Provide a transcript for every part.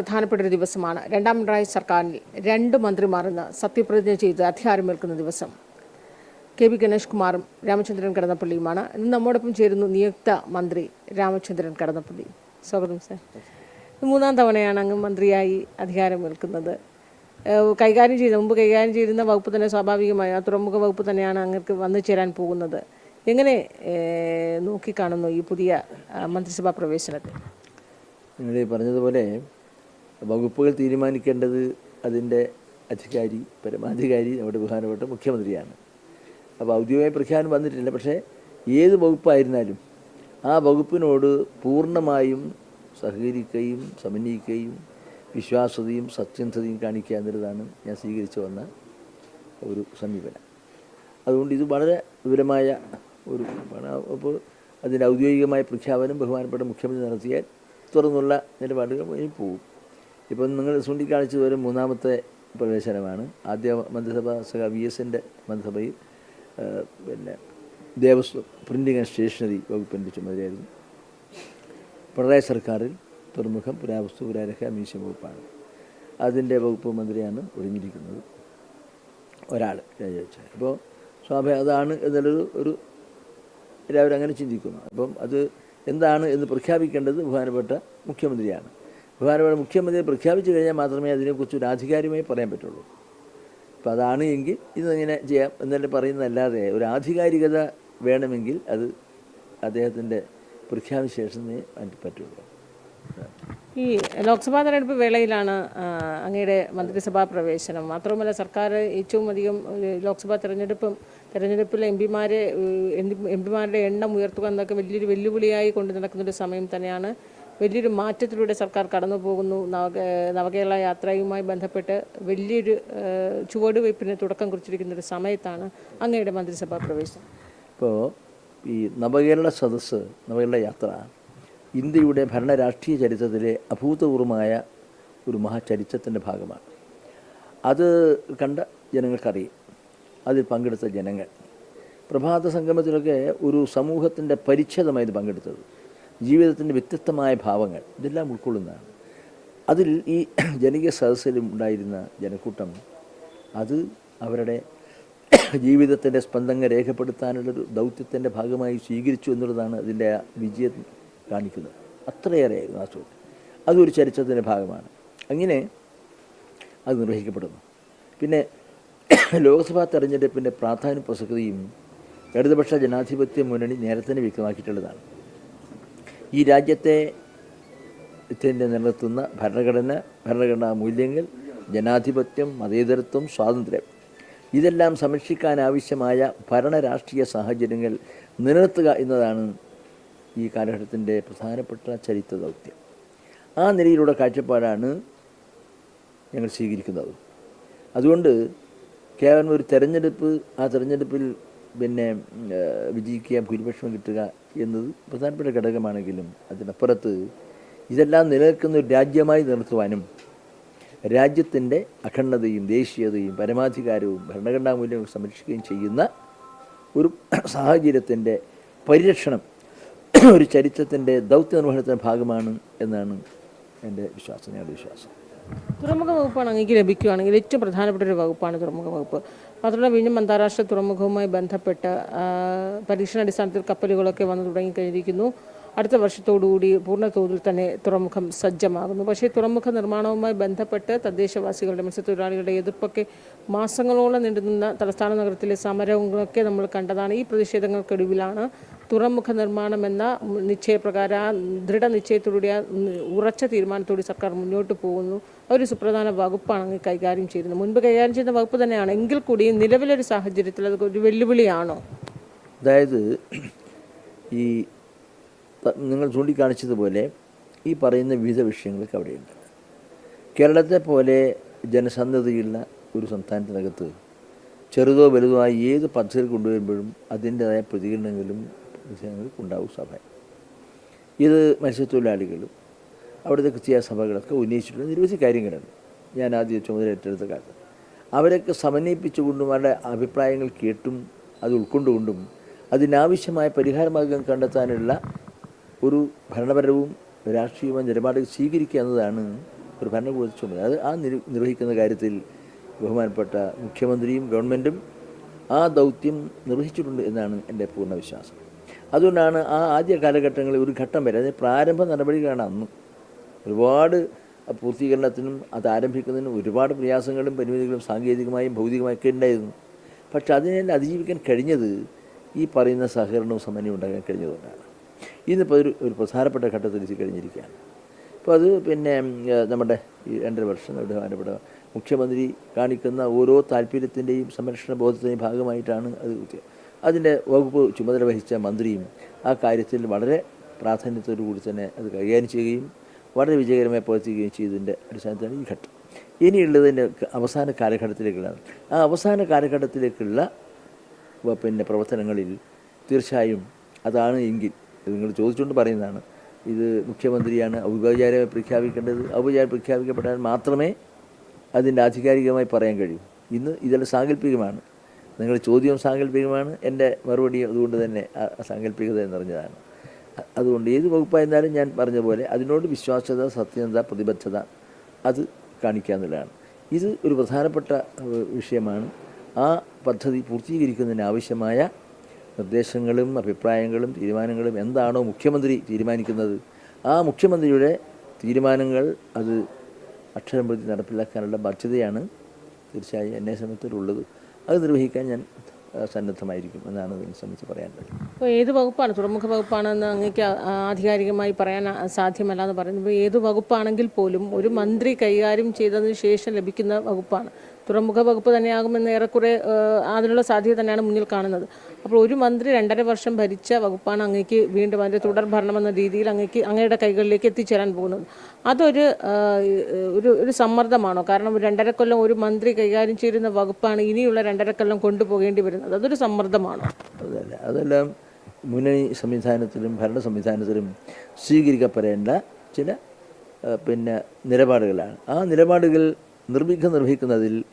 പ്രധാനപ്പെട്ട ഒരു ദിവസമാണ്. രണ്ടാം പിണറായി സർക്കാരിൽ രണ്ട് മന്ത്രിമാർ ഇന്ന് സത്യപ്രതിജ്ഞ ചെയ്ത് അധികാരമേൽക്കുന്ന ദിവസം. കെ വി ഗണേഷ് കുമാറും രാമചന്ദ്രൻ കടന്നപ്പള്ളിയുമാണ്. ഇന്ന് നമ്മോടൊപ്പം ചേരുന്നു നിയുക്ത മന്ത്രി രാമചന്ദ്രൻ കടന്നപ്പള്ളി. സ്വാഗതം സാർ. മൂന്നാം തവണയാണ് അങ്ങ് മന്ത്രിയായി അധികാരമേൽക്കുന്നത്. കൈകാര്യം ചെയ്ത മുമ്പ് കൈകാര്യം ചെയ്തിരുന്ന വകുപ്പ് തന്നെ സ്വാഭാവികമായി ആ തുറമുഖ വകുപ്പ് തന്നെയാണ് അങ്ങക്ക് വന്നു ചേരാൻ പോകുന്നത്. എങ്ങനെ നോക്കിക്കാണുന്നു ഈ പുതിയ മന്ത്രിസഭാ പ്രവേശനത്തെ? നിങ്ങൾ പറഞ്ഞതുപോലെ വകുപ്പുകൾ തീരുമാനിക്കേണ്ടത് അതിന്റെ അധികാരി പരമാധികാരി നമ്മുടെ ബഹുമാനപ്പെട്ട മുഖ്യമന്ത്രിയാണ്. അപ്പോൾ ഔദ്യോഗിക പ്രഖ്യാപനം വന്നിട്ടില്ല. പക്ഷേ ഏത് വകുപ്പായിരുന്നാലും ആ വകുപ്പിനോട് പൂർണമായും സഹകരിക്കുകയും സമന്വയിക്കുകയും വിശ്വാസ്യതയും സത്യസന്ധതയും കാണിക്കുക എന്നുള്ളതാണ് ഞാൻ സ്വീകരിച്ചു വന്ന ഒരു സമീപനം. അതുകൊണ്ട് ഇത് വളരെ വിവരമായ ഒരു അപ്പോൾ അതിന്റെ ഔദ്യോഗികമായ പ്രഖ്യാപനം ബഹുമാനപ്പെട്ട മുഖ്യമന്ത്രി നടത്തിയാൽ തുറന്നുള്ള നിലപാടുകൾ പോകും. ഇപ്പം നിങ്ങൾ ചൂണ്ടിക്കാണിച്ചത് വരും മൂന്നാമത്തെ പ്രവേശനമാണ്. ആദ്യ മന്ത്രിസഭ സഹ വി എസിന്റെ മന്ത്രിസഭയിൽ പിന്നെ ദേവസ്വം പ്രിന്റിംഗ് ആൻഡ് സ്റ്റേഷനറി വകുപ്പിന്റെ ചുമതലയായിരുന്നു. പിണറായി സർക്കാരിൽ തുറമുഖം പുരാവസ്തു പുരാരഹ മ്യൂസിയം വകുപ്പാണ്. അതിന്റെ വകുപ്പ് മന്ത്രിയാണ് ഒഴിഞ്ഞിരിക്കുന്നത് ഒരാൾ രാജിവെച്ച അപ്പോൾ സ്വാഭാവിക അതാണ് എന്നുള്ളൊരു ഒരു എല്ലാവരും അങ്ങനെ ചിന്തിക്കുന്നു. അപ്പം അത് എന്താണ് എന്ന് പ്രഖ്യാപിക്കേണ്ടത് ബഹുമാനപ്പെട്ട മുഖ്യമന്ത്രിയാണ്. ബഹുമാനപ്പെട്ട മുഖ്യമന്ത്രി പ്രഖ്യാപിച്ചു കഴിഞ്ഞാൽ മാത്രമേ അതിനെക്കുറിച്ച് ഒരു ആധികാരികമായി പറയാൻ പറ്റുള്ളൂ. അപ്പോൾ അതാണ് എങ്കിൽ ഇതിങ്ങനെ ചെയ്യാം എന്നല്ലേ പറയുന്നതല്ലാതെ ഒരു ആധികാരികത വേണമെങ്കിൽ അത് അദ്ദേഹത്തിന്റെ പ്രഖ്യാപിച്ച ശേഷമേ പറ്റുള്ളൂ. ഈ ലോക്സഭാ തെരഞ്ഞെടുപ്പ് വേളയിലാണ് അങ്ങയുടെ മന്ത്രിസഭാ പ്രവേശനം. മാത്രവുമല്ല സർക്കാർ ഏറ്റവും അധികം ലോക്സഭാ തെരഞ്ഞെടുപ്പും തെരഞ്ഞെടുപ്പിൽ എം പിമാരെ എം പിമാരുടെ എണ്ണം ഉയർത്തുക എന്നൊക്കെ വലിയൊരു വെല്ലുവിളിയായി കൊണ്ട് നടക്കുന്നൊരു സമയം തന്നെയാണ് വലിയൊരു മാറ്റത്തിലൂടെ സർക്കാർ കടന്നു പോകുന്നു നവ നവകേരള യാത്രയുമായി ബന്ധപ്പെട്ട് വലിയൊരു ചുവടുവയ്പ്പിന് തുടക്കം കുറിച്ചിരിക്കുന്ന ഒരു സമയത്താണ് അങ്ങയുടെ മന്ത്രിസഭാ പ്രവേശനം. ഇപ്പോൾ ഈ നവകേരള സദസ്സ് നവകേരള യാത്ര ഇന്ത്യയുടെ ഭരണരാഷ്ട്രീയ ചരിത്രത്തിലെ അഭൂതപൂർവമായ ഒരു മഹാചരിത്രത്തിന്റെ ഭാഗമാണ്. അത് കണ്ട ജനങ്ങൾക്കറിയാം. അതിൽ പങ്കെടുത്ത ജനങ്ങൾ. പ്രഭാത സംഗമത്തിലൊക്കെ ഒരു സമൂഹത്തിന്റെ പരിച്ഛേദമായി ഇത് പങ്കെടുത്തത്. ജീവിതത്തിന്റെ വ്യത്യസ്തമായ ഭാവങ്ങൾ ഇതെല്ലാം ഉൾക്കൊള്ളുന്നതാണ്. അതിൽ ഈ ജനകീയ സദസ്സിലും ഉണ്ടായിരുന്ന ജനക്കൂട്ടം അത് അവരുടെ ജീവിതത്തിന്റെ സ്പന്ദങ്ങൾ രേഖപ്പെടുത്താനുള്ളൊരു ദൗത്യത്തിന്റെ ഭാഗമായി സ്വീകരിച്ചു എന്നുള്ളതാണ് അതിന്റെ വിജയം കാണിക്കുന്നത്. ആ ചോദ്യം അതൊരു ചരിത്രത്തിന്റെ ഭാഗമാണ്. അങ്ങനെ അത് നിർവഹിക്കപ്പെടുന്നു. പിന്നെ ലോക്സഭാ തെരഞ്ഞെടുപ്പിന്റെ പ്രാധാന്യ പ്രസക്തിയും ഇടതുപക്ഷ ജനാധിപത്യ മുന്നണി നേരത്തെ തന്നെ വ്യക്തമാക്കിയിട്ടുള്ളതാണ്. ഈ രാജ്യത്തെ ത്തിന്റെ നിലനിർത്തുന്ന ഭരണഘടന ഭരണഘടനാ മൂല്യങ്ങൾ ജനാധിപത്യം മതേതരത്വം സ്വാതന്ത്ര്യം. ഇതെല്ലാം സംരക്ഷിക്കാൻ ആവശ്യമായ ഭരണരാഷ്ട്രീയ സാഹചര്യങ്ങൾ നിലനിർത്തുക എന്നതാണ് ഈ കാലഘട്ടത്തിന്റെ പ്രധാനപ്പെട്ട ചരിത്ര ദൗത്യം. ആ നിലയിലുള്ള കാഴ്ചപ്പാടാണ് ഞങ്ങൾ സ്വീകരിക്കുന്നത്. അതുകൊണ്ട് കേവലം ഒരു തെരഞ്ഞെടുപ്പ് ആ തെരഞ്ഞെടുപ്പിൽ പിന്നെ വിജയിക്കുക ഭൂരിപക്ഷം കിട്ടുക എന്നത് പ്രധാനപ്പെട്ട ഘടകമാണെങ്കിലും അതിനപ്പുറത്ത് ഇതെല്ലാം നിലനിൽക്കുന്ന ഒരു രാജ്യമായി നിർത്തുവാനും രാജ്യത്തിന്റെ അഖണ്ഡതയും ദേശീയതയും പരമാധികാരവും ഭരണഘടനാ മൂല്യവും സംരക്ഷിക്കുകയും ചെയ്യുന്ന ഒരു സാഹചര്യത്തിന്റെ പരിരക്ഷണം ഒരു ചരിത്രത്തിന്റെ ദൗത്യ നിർവഹണത്തിന്റെ ഭാഗമാണ് എന്നാണ് എന്റെ വിശ്വാസം ഞങ്ങളുടെ വിശ്വാസം. തുറമുഖ വകുപ്പാണ് അങ്ങേക്ക് ലഭിക്കുകയാണെങ്കിൽ ഏറ്റവും പ്രധാനപ്പെട്ട ഒരു വകുപ്പാണ് തുറമുഖ വകുപ്പ്. മാത്രമല്ല വീണ്ടും അന്താരാഷ്ട്ര തുറമുഖവുമായി ബന്ധപ്പെട്ട് പരീക്ഷണാടിസ്ഥാനത്തിൽ കപ്പലുകളൊക്കെ വന്നു തുടങ്ങിക്കഴിഞ്ഞിരിക്കുന്നു. അടുത്ത വർഷത്തോടുകൂടി പൂർണ തോതിൽ തന്നെ തുറമുഖം സജ്ജമാകുന്നു. പക്ഷേ തുറമുഖ നിർമ്മാണവുമായി ബന്ധപ്പെട്ട് തദ്ദേശവാസികളുടെ മത്സ്യത്തൊഴിലാളികളുടെ എതിർപ്പൊക്കെ മാസങ്ങളോളം നീണ്ടുനിന്ന തലസ്ഥാന നഗരത്തിലെ സമരങ്ങളൊക്കെ നമ്മൾ കണ്ടതാണ്. ഈ പ്രതിഷേധങ്ങൾക്കൊടുവിലാണ് തുറമുഖ നിർമ്മാണം എന്ന നിശ്ചയപ്രകാരം ദൃഢനിശ്ചയത്തോടെ ഉറച്ച തീരുമാനത്തോടെ സർക്കാർ മുന്നോട്ട് പോകുന്നു. ഒരു സുപ്രധാന വകുപ്പാണ് കൈകാര്യം ചെയ്യുന്നത്. മുൻപ് കൈകാര്യം ചെയ്യുന്ന വകുപ്പ് തന്നെയാണ്. എങ്കിൽ കൂടിയും നിലവിലൊരു സാഹചര്യത്തിൽ അത് ഒരു വെല്ലുവിളിയാണോ? അതായത് ഈ നിങ്ങൾ ചൂണ്ടിക്കാണിച്ചതുപോലെ ഈ പറയുന്ന വിവിധ വിഷയങ്ങളൊക്കെ അവിടെയുണ്ട്. കേരളത്തെ പോലെ ജനസന്ധതയുള്ള ഒരു സംസ്ഥാനത്തിനകത്ത് ചെറുതോ വലുതോ ആയി ഏത് പദ്ധതികൾ കൊണ്ടുവരുമ്പോഴും അതിന്റേതായ പ്രതികരണങ്ങളും ഉണ്ടാവും സഭ ഇത് മത്സ്യത്തൊഴിലാളികളും അവിടുത്തെ ക്രിസ്തീയ സഭകളൊക്കെ ഉന്നയിച്ചിട്ടുള്ള നിരവധി കാര്യങ്ങളുണ്ട്. ഞാൻ ആദ്യം ചുമതല ഏറ്റെടുത്ത കാലത്ത്. അവരൊക്കെ സമന്വയിപ്പിച്ചുകൊണ്ടും അവരുടെ അഭിപ്രായങ്ങൾ കേട്ടും അത് ഉൾക്കൊണ്ടുകൊണ്ടും അതിനാവശ്യമായ പരിഹാരമാർഗം കണ്ടെത്താനുള്ള ഒരു ഭരണപരവും രാഷ്ട്രീയവും നിലപാടുകൾ സ്വീകരിക്കുക എന്നതാണ് ഒരു ഭരണകൂട ചുമതല. അത് ആ നിർ നിർവഹിക്കുന്ന കാര്യത്തിൽ ബഹുമാനപ്പെട്ട മുഖ്യമന്ത്രിയും ഗവൺമെന്റും ആ ദൗത്യം നിർവഹിച്ചിട്ടുണ്ട് എന്നാണ് എന്റെ പൂർണ വിശ്വാസം. അതുകൊണ്ടാണ് ആ ആദ്യ കാലഘട്ടങ്ങളിൽ ഒരു ഘട്ടം വരെ അതിന് പ്രാരംഭ നടപടികളാണ് അന്ന് ഒരുപാട് പൂർത്തീകരണത്തിനും അത് ആരംഭിക്കുന്നതിനും ഒരുപാട് പ്രയാസങ്ങളും പരിമിതികളും സാങ്കേതികമായും ഭൗതികമായും ഒക്കെ ഉണ്ടായിരുന്നു. പക്ഷെ അതിനെ അതിജീവിക്കാൻ കഴിഞ്ഞത് ഈ പറയുന്ന സഹകരണവും സമന്വയം ഉണ്ടാകാൻ കഴിഞ്ഞതുകൊണ്ടാണ്. ഇന്നിപ്പോൾ ഒരു ഒരു പ്രധാനപ്പെട്ട ഘട്ടത്തിൽ കഴിഞ്ഞിരിക്കുകയാണ്. അപ്പോൾ അത് പിന്നെ നമ്മുടെ ഈ രണ്ടര വർഷം നമ്മുടെ ബഹുമാനപ്പെട്ട മുഖ്യമന്ത്രി കാണിക്കുന്ന ഓരോ താല്പര്യത്തിന്റെയും സംരക്ഷണ ബോധത്തിന്റെയും ഭാഗമായിട്ടാണ് അത് അതിന്റെ വകുപ്പ് ചുമതല വഹിച്ച മന്ത്രിയും ആ കാര്യത്തിൽ വളരെ പ്രാധാന്യത്തോടു കൂടി തന്നെ അത് കൈകാര്യം ചെയ്യുകയും വളരെ വിജയകരമായി പ്രവർത്തിക്കുകയും ചെയ്തതിന്റെ അടിസ്ഥാനത്തിലാണ് ഈ ഘട്ടം. ഇനിയുള്ളതിന്റെ അവസാന കാലഘട്ടത്തിലേക്കുള്ള ആ അവസാന കാലഘട്ടത്തിലേക്കുള്ള പിന്നെ പ്രവർത്തനങ്ങളിൽ തീർച്ചയായും അതാണ് എങ്കിൽ നിങ്ങൾ ചോദിച്ചുകൊണ്ട് പറയുന്നതാണ് ഇത് മുഖ്യമന്ത്രിയാണ് ഔപചാരികമായി പ്രഖ്യാപിക്കേണ്ടത്. ഔപചാരിക പ്രഖ്യാപിക്കപ്പെട്ടാൽ മാത്രമേ അതിന്റെ ആധികാരികമായി പറയാൻ കഴിയൂ. ഇന്ന് ഇതെല്ലാം സാങ്കല്പികമാണ്. നിങ്ങളുടെ ചോദ്യം സാങ്കല്പികമാണ്. എന്റെ മറുപടി അതുകൊണ്ട് തന്നെ സാങ്കല്പികത നിറഞ്ഞതാണ് അ- അതുകൊണ്ട് ഏത് വകുപ്പായിരുന്നാലും ഞാൻ പറഞ്ഞ പോലെ അതിനോട് വിശ്വാസ്യത സത്യത പ്രതിബദ്ധത അത് കാണിക്കുക എന്നുള്ളതാണ്. ഇത് ഒരു പ്രധാനപ്പെട്ട വിഷയമാണ്. ആ പദ്ധതി പൂർത്തീകരിക്കുന്നതിന് ആവശ്യമായ നിർദ്ദേശങ്ങളും അഭിപ്രായങ്ങളും തീരുമാനങ്ങളും എന്താണോ മുഖ്യമന്ത്രി തീരുമാനിക്കുന്നത് ആ മുഖ്യമന്ത്രിയുടെ തീരുമാനങ്ങൾ അത് അക്ഷരം പ്രതി നടപ്പിലാക്കാനുള്ള ബാധ്യതയാണ് തീർച്ചയായും എന്നെ സംബന്ധിച്ചിട്ടുള്ളത് അത് നിർവഹിക്കാൻ ഞാൻ സന്നദ്ധമായിരിക്കും എന്നാണ് ഇതിനെ സംബന്ധിച്ച് പറയാനുള്ളത്. അപ്പോൾ ഏത് വകുപ്പാണ്? തുറമുഖ വകുപ്പാണെന്ന് അങ്ങേക്ക് ആധികാരികമായി പറയാൻ സാധ്യമല്ല എന്ന് പറയുന്നത്. ഇപ്പോൾ ഏത് വകുപ്പാണെങ്കിൽ പോലും ഒരു മന്ത്രി കൈകാര്യം ചെയ്തതിന് ശേഷം ലഭിക്കുന്ന വകുപ്പാണ്. തുറമുഖ വകുപ്പ് തന്നെയാകുമെന്ന് ഏറെക്കുറെ അതിനുള്ള സാധ്യത തന്നെയാണ് മുന്നിൽ കാണുന്നത്. അപ്പോൾ ഒരു മന്ത്രി രണ്ടര വർഷം ഭരിച്ച വകുപ്പാണ് അങ്ങേക്ക് വീണ്ടും അതിന്റെ തുടർ ഭരണം എന്ന രീതിയിൽ അങ്ങേക്ക് അങ്ങയുടെ കൈകളിലേക്ക് എത്തിച്ചേരാൻ പോകുന്നത്. അതൊരു ഒരു ഒരു സമ്മർദ്ദമാണോ? കാരണം രണ്ടര കൊല്ലം ഒരു മന്ത്രി കൈകാര്യം ചെയ്യുന്ന വകുപ്പാണ് ഇനിയുള്ള രണ്ടര കൊല്ലം കൊണ്ടുപോകേണ്ടി വരുന്നത്. അതൊരു സമ്മർദ്ദമാണോ. അതല്ല. അതെല്ലാം മുന്നണി സംവിധാനത്തിലും ഭരണ സംവിധാനത്തിലും സ്വീകരിക്കപ്പെടേണ്ട ചില പിന്നെ നിലപാടുകളാണ്. ആ നിലപാടുകൾ നിർവിഘ്നം നിർവഹിക്കുന്നതിൽ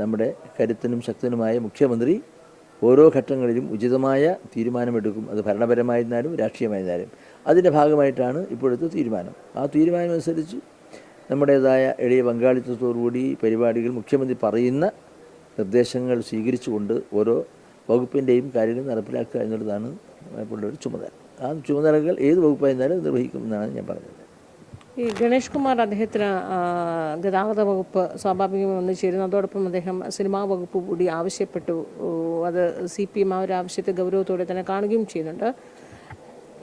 നമ്മുടെ കരുത്തനും ശക്തനുമായ മുഖ്യമന്ത്രി ഓരോ ഘട്ടങ്ങളിലും ഉചിതമായ തീരുമാനമെടുക്കും. അത് ഭരണപരമായിരുന്നാലും രാഷ്ട്രീയമായിരുന്നാലും. അതിന്റെ ഭാഗമായിട്ടാണ് ഇപ്പോഴത്തെ തീരുമാനം. ആ തീരുമാനമനുസരിച്ച് നമ്മുടേതായ എളിയ പങ്കാളിത്തത്തോടുകൂടി പരിപാടികൾ മുഖ്യമന്ത്രി പറയുന്ന നിർദ്ദേശങ്ങൾ സ്വീകരിച്ചുകൊണ്ട് ഓരോ വകുപ്പിന്റെയും കാര്യങ്ങൾ നടപ്പിലാക്കുക എന്നുള്ളതാണ് ഇപ്പോൾ ഒരു ചുമതല. ആ ചുമതലകൾ ഏത് വകുപ്പായിരുന്നാലും നിർവഹിക്കുമെന്നാണ് ഞാൻ പറഞ്ഞത്. ഈ ഗണേഷ് കുമാർ അദ്ദേഹത്തിന് ഗതാഗത വകുപ്പ് സ്വാഭാവികമായി വന്നു ചേരുന്നു. അതോടൊപ്പം അദ്ദേഹം സിനിമാ വകുപ്പ് കൂടി ആവശ്യപ്പെട്ടു. അത് സി പി എം ആ ഒരു ആവശ്യത്തെ ഗൗരവത്തോടെ തന്നെ കാണുകയും ചെയ്യുന്നുണ്ട്.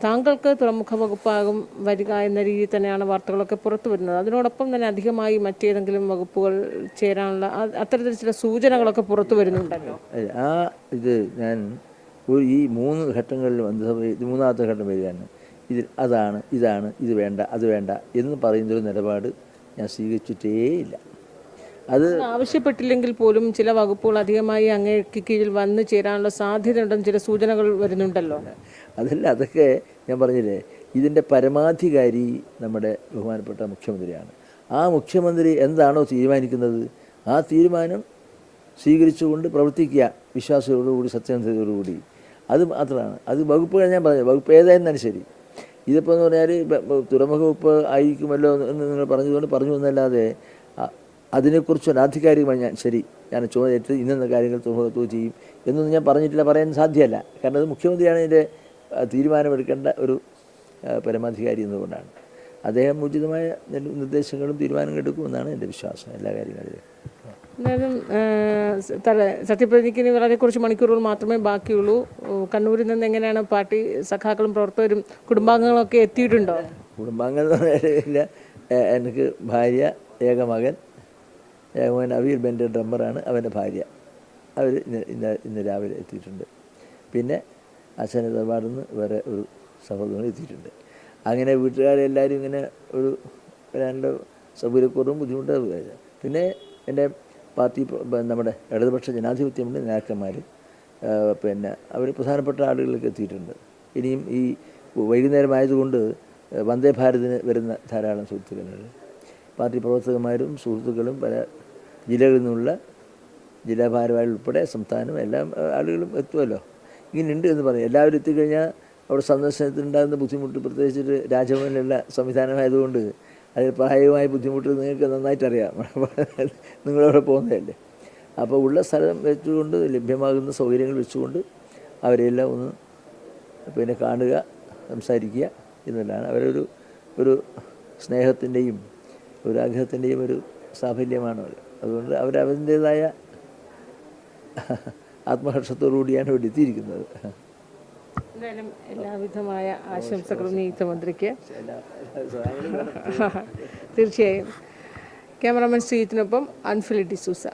താങ്കൾക്ക് തുറമുഖ വകുപ്പാകും വരിക എന്ന രീതിയിൽ തന്നെയാണ് വാർത്തകളൊക്കെ പുറത്തു വരുന്നത് അതിനോടൊപ്പം തന്നെ അധികമായി മറ്റേതെങ്കിലും വകുപ്പുകൾ ചേരാനുള്ള അത്തരത്തിൽ ചില സൂചനകളൊക്കെ പുറത്തു വരുന്നുണ്ടല്ലോ ആ ഇത് ഞാൻ ഈ മൂന്ന് ഘട്ടങ്ങളിൽ മന്ത്രിസഭയിൽ മൂന്നാമത്തെ ഘട്ടം വരികയാണ്. ഇതിൽ അതാണ് ഇതാണ് ഇത് വേണ്ട അത് വേണ്ട എന്ന് പറയുന്നൊരു നിലപാട് ഞാൻ സ്വീകരിച്ചിട്ടേയില്ല. അത് ആവശ്യപ്പെട്ടില്ലെങ്കിൽ പോലും ചില വകുപ്പുകൾ അധികമായി അങ്ങേക്ക് കീഴിൽ വന്നു ചേരാനുള്ള സാധ്യതയുണ്ടെന്ന് ചില സൂചനകൾ വരുന്നുണ്ടല്ലോ. അതല്ല അതൊക്കെ ഞാൻ പറഞ്ഞില്ലേ ഇതിന്റെ പരമാധികാരി നമ്മുടെ ബഹുമാനപ്പെട്ട മുഖ്യമന്ത്രിയാണ്. ആ മുഖ്യമന്ത്രി എന്താണോ തീരുമാനിക്കുന്നത് ആ തീരുമാനം സ്വീകരിച്ചുകൊണ്ട് പ്രവർത്തിക്കുക വിശ്വാസത്തോടുകൂടി സത്യസന്ധതയോടുകൂടി. അത് മാത്രമാണ്. അത് വകുപ്പുകൾ ഞാൻ പറഞ്ഞു വകുപ്പ് ഏതായിരുന്നാലും ശരി. ഇതിപ്പോൾ എന്ന് പറഞ്ഞാൽ തുറമുഖ വകുപ്പ് ആയിരിക്കുമല്ലോ എന്ന് നിങ്ങൾ പറഞ്ഞതുകൊണ്ട് പറഞ്ഞു എന്നല്ലാതെ അതിനെക്കുറിച്ച് ആധികാരികമായി ഞാൻ ശരി ഞാൻ ചുമതലയിട്ട് ഇന്നെന്ന കാര്യങ്ങൾ തുറമുഖത്തു ചെയ്യും എന്നൊന്നും ഞാൻ പറഞ്ഞിട്ടില്ല പറയാൻ സാധ്യമല്ല. കാരണം അത് മുഖ്യമന്ത്രിയാണ് ഇതിന്റെ തീരുമാനമെടുക്കേണ്ട ഒരു പരമാധികാരി എന്നതുകൊണ്ടാണ്. അദ്ദേഹം ഉചിതമായ നിർദ്ദേശങ്ങളും തീരുമാനങ്ങളും എടുക്കുമെന്നാണ് എന്റെ വിശ്വാസം എല്ലാ കാര്യങ്ങളിലും. എന്തായാലും തല- സത്യപ്രതിജ്ഞയ്ക്ക് വളരെ കുറച്ച് മണിക്കൂറുകൾ മാത്രമേ ബാക്കിയുള്ളൂ. കണ്ണൂരിൽ നിന്ന് എങ്ങനെയാണ് പാർട്ടി സഖാക്കളും പ്രവർത്തകരും കുടുംബാംഗങ്ങളൊക്കെ എത്തിയിട്ടുണ്ടോ? കുടുംബാംഗങ്ങൾ എനിക്ക് ഭാര്യ ഏകമകൻ ഏകമകൻ അവീർ ബെന്റെ ഡ്രമ്മറാണ് അവന്റെ ഭാര്യ. അവർ ഇന്ന് ഇന്ന് രാവിലെ എത്തിയിട്ടുണ്ട്. പിന്നെ അച്ഛന്റെ തറവാടിൽ നിന്ന് വേറെ ഒരു സഹോദരൻ എത്തിയിട്ടുണ്ട്. അങ്ങനെ വീട്ടുകാരെ വീട്ടുകാരെല്ലാവരും ഇങ്ങനെ ഒരു രണ്ട് സൗകര്യക്കുറവും ബുദ്ധിമുട്ടും പിന്നെ എന്റെ പാർട്ടി നമ്മുടെ ഇടതുപക്ഷ ജനാധിപത്യ മുന്നണി നേതാക്കന്മാർ പിന്നെ അവർ പ്രധാനപ്പെട്ട ആളുകളിലേക്ക് എത്തിയിട്ടുണ്ട്. ഇനിയും ഈ വൈകുന്നേരം ആയതുകൊണ്ട് വന്ദേ ഭാരതിന് വരുന്ന ധാരാളം സുഹൃത്തുക്കളുണ്ട്. പാർട്ടി പ്രവർത്തകന്മാരും സുഹൃത്തുക്കളും പല ജില്ലകളിൽ നിന്നുള്ള ജില്ലാ ഭാരവാഹികൾ ഉൾപ്പെടെ സംസ്ഥാനം എല്ലാം ആളുകളും എത്തുമല്ലോ. ഇങ്ങനെയുണ്ട് എന്ന് പറയും. എല്ലാവരും എത്തിക്കഴിഞ്ഞാൽ അവിടെ സന്ദർശനത്തിനുണ്ടാകുന്ന ബുദ്ധിമുട്ട് പ്രത്യേകിച്ചിട്ട് രാജഭവനിലുള്ള സംവിധാനമായതുകൊണ്ട് അതിൽ പ്രായമായ ബുദ്ധിമുട്ട് നിങ്ങൾക്ക് നന്നായിട്ട് അറിയാം നിങ്ങളവിടെ പോകുന്നതല്ലേ. അപ്പോൾ ഉള്ള സ്ഥലം വെച്ചുകൊണ്ട് ലഭ്യമാകുന്ന സൗകര്യങ്ങൾ വെച്ചുകൊണ്ട് അവരെല്ലാം ഒന്ന് പിന്നെ കാണുക സംസാരിക്കുക എന്നുള്ളതാണ്. അവരൊരു ഒരു സ്നേഹത്തിന്റെയും ഒരു ആഗ്രഹത്തിന്റെയും ഒരു സാഫല്യമാണ് അവർ അതുകൊണ്ട് അവരവരുടേതായ ആത്മഹർഷത്തോടുകൂടിയാണ് ഇവിടെ എത്തിയിരിക്കുന്നത്. എന്തായാലും എല്ലാവിധമായ ആശംസകളും നിയുക്ത മന്ത്രിക്ക് തീർച്ചയായും. ക്യാമറാമാൻ ശ്രീജിത്തിനൊപ്പം അൻഫിലിറ്റി സൂസ.